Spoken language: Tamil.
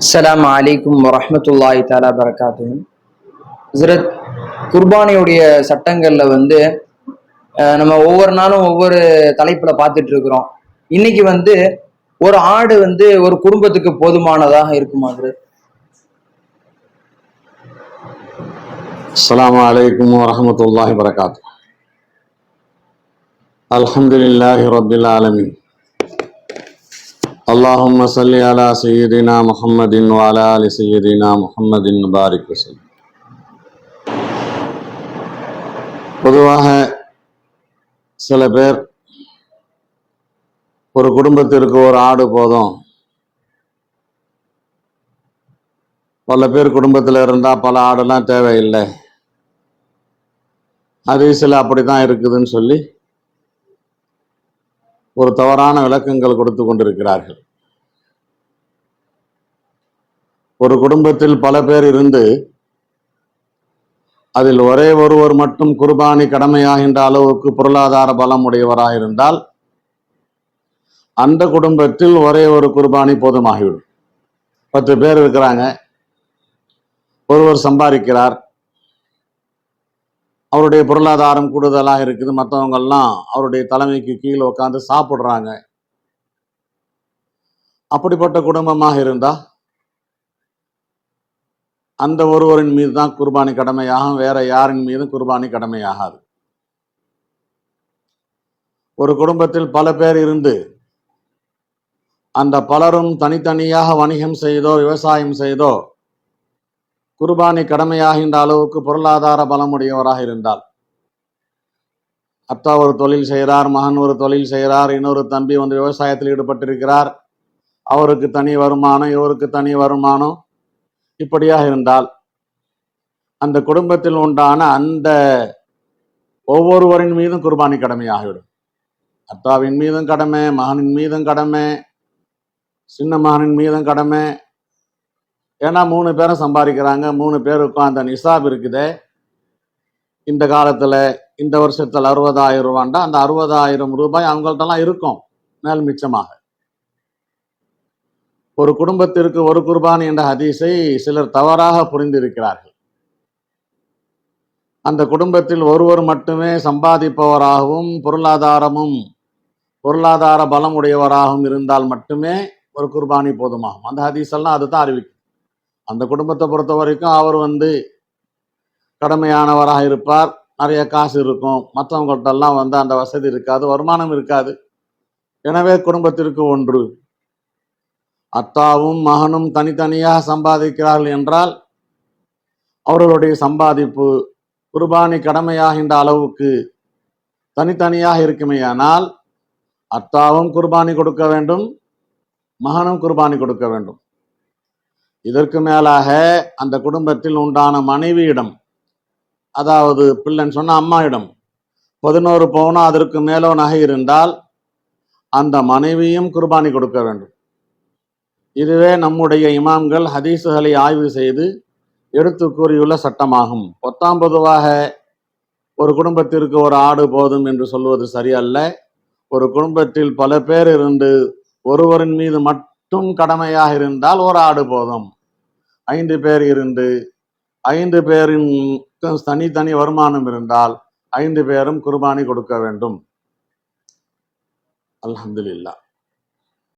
அஸ்லாம் அலைக்கும் வரமத்துல்லாஹி தாலா பரகாத்து ஹசரத் குர்பானியுடைய சட்டங்களில் வந்து நம்ம ஒவ்வொரு நாளும் ஒவ்வொரு தலைப்பில் பார்த்துட்டு இருக்கிறோம் இன்னைக்கு வந்து ஒரு ஆடு வந்து ஒரு குடும்பத்துக்கு போதுமானதாக இருக்குமா ஹசரத் அஸ்லாம் அலைக்கும் வரமத்துல்லாஹி வரகாத்து அலமதுல்லாஹி ரபில் ஆலமின். اللهم صل على سيدنا محمد وعلى آل سيدنا محمد بارك وسلم பொதுவாக சில பேர் ஒரு குடும்பத்திற்கு ஒரு ஆடு போதும் பல பேர் குடும்பத்தில் இருந்தால் பல ஆடெல்லாம் தேவையில்லை அது சில அப்படித்தான் இருக்குதுன்னு சொல்லி ஒரு தவறான விளக்கங்கள் கொடுத்து கொண்டிருக்கிறார்கள். ஒரு குடும்பத்தில் பல பேர் இருந்து அதில் ஒரே ஒருவர் மட்டும் குர்பானி கடமையாகின்ற அளவுக்கு பொருளாதார பலம் உடையவராக இருந்தால் அந்த குடும்பத்தில் ஒரே ஒரு குர்பானி போதுமாகிவிடும். பத்து பேர் இருக்கிறாங்க. ஒருவர் சம்பாதிக்கிறார். அவருடைய பொருளாதாரம் கூடுதலாக இருக்குது. மற்றவங்க எல்லாம் அவருடைய தலைமைக்கு கீழே உட்காந்து சாப்பிடுறாங்க. அப்படிப்பட்ட குடும்பமாக இருந்தா அந்த ஒருவரின் மீது தான் குர்பானி கடமையாகும். வேற யாரின் மீதும் குர்பானி கடமையாகாது. ஒரு குடும்பத்தில் பல பேர் இருந்து அந்த பலரும் தனித்தனியாக வணிகம் செய்தோ விவசாயம் செய்தோ குர்பானி கடமையாகின்ற அளவுக்கு பொருளாதார பலமுடையவராக இருந்தால். அத்தா ஒரு தொழில் செய்கிறார் மகன் ஒரு தொழில் செய்கிறார் இன்னொரு தம்பி வந்து விவசாயத்தில் ஈடுபட்டிருக்கிறார். அவருக்கு தனி வருமானம் இவருக்கு தனி வருமானம் இப்படியாக இருந்தால் அந்த குடும்பத்தில் உண்டான அந்த ஒவ்வொருவரின் மீதும் குர்பானி கடமையாகிவிடும். அத்தாவின் மீதும் கடமை மகனின் மீதும் கடமை சின்ன மகனின் மீதும் கடமை ஏன்னா மூணு பேரும் சம்பாதிக்கிறாங்க மூணு பேருக்கும் அந்த நிசாப் இருக்குது. இந்த காலத்துல இந்த வருஷத்துல அறுபதாயிரம் ரூபாண்டா அந்த அறுபதாயிரம் ரூபாய் அவங்கள்ட்டலாம் இருக்கும் மேல் மிச்சமாக. ஒரு குடும்பத்திற்கு ஒரு குர்பானி என்ற ஹதீஸை சிலர் தவறாக புரிந்திருக்கிறார்கள். அந்த குடும்பத்தில் ஒருவர் மட்டுமே சம்பாதிப்பவராகவும் பொருளாதாரமும் பொருளாதார பலம் உடையவராகவும் இருந்தால் மட்டுமே ஒரு குர்பானி போதுமாகும். அந்த ஹதீஸ் எல்லாம் அதுதான் அறிவிக்கும் அந்த குடும்பத்தை பொறுத்த வரைக்கும் அவர் வந்து கடமையானவராக இருப்பார். நிறைய காசு இருக்கும். மற்றவங்கள்ட்டெல்லாம் வந்து அந்த வசதி இருக்காது. வருமானம் இருக்காது. எனவே குடும்பத்திற்கு ஒன்று. அத்தாவும் மகனும் தனித்தனியாக சம்பாதிக்கிறார்கள் என்றால் அவர்களுடைய சம்பாதிப்பு குர்பானி கடமையாகின்ற அளவுக்கு தனித்தனியாக இருக்குமேயானால் அத்தாவும் குர்பானி கொடுக்க வேண்டும். மகனும் குர்பானி கொடுக்க வேண்டும். இதற்கு மேலாக அந்த குடும்பத்தில் உண்டான மனைவியிடம் அதாவது பிள்ளைன்னு சொன்ன அம்மாயிடம் பதினோரு பவுனோ அதற்கு மேலோ நகை இருந்தால் அந்த மனைவியும் குர்பானி கொடுக்க வேண்டும். இதுவே நம்முடைய இமாம்கள் ஹதீஸுகளை ஆய்வு செய்து எடுத்து கூறியுள்ள சட்டமாகும். பத்தாம் பொதுவாக ஒரு குடும்பத்திற்கு ஒரு ஆடு போதும் என்று சொல்வது சரியல்ல. ஒரு குடும்பத்தில் பல பேர் இருந்து ஒருவரின் மீது மட்டும் கடமையாக இருந்தால் ஒரு ஆடு போதும். ஐந்து பேர் இருந்து ஐந்து பேரின் தனித்தனி வருமானம் இருந்தால் ஐந்து பேரும் குர்பானி கொடுக்க வேண்டும். அலமதுல்லா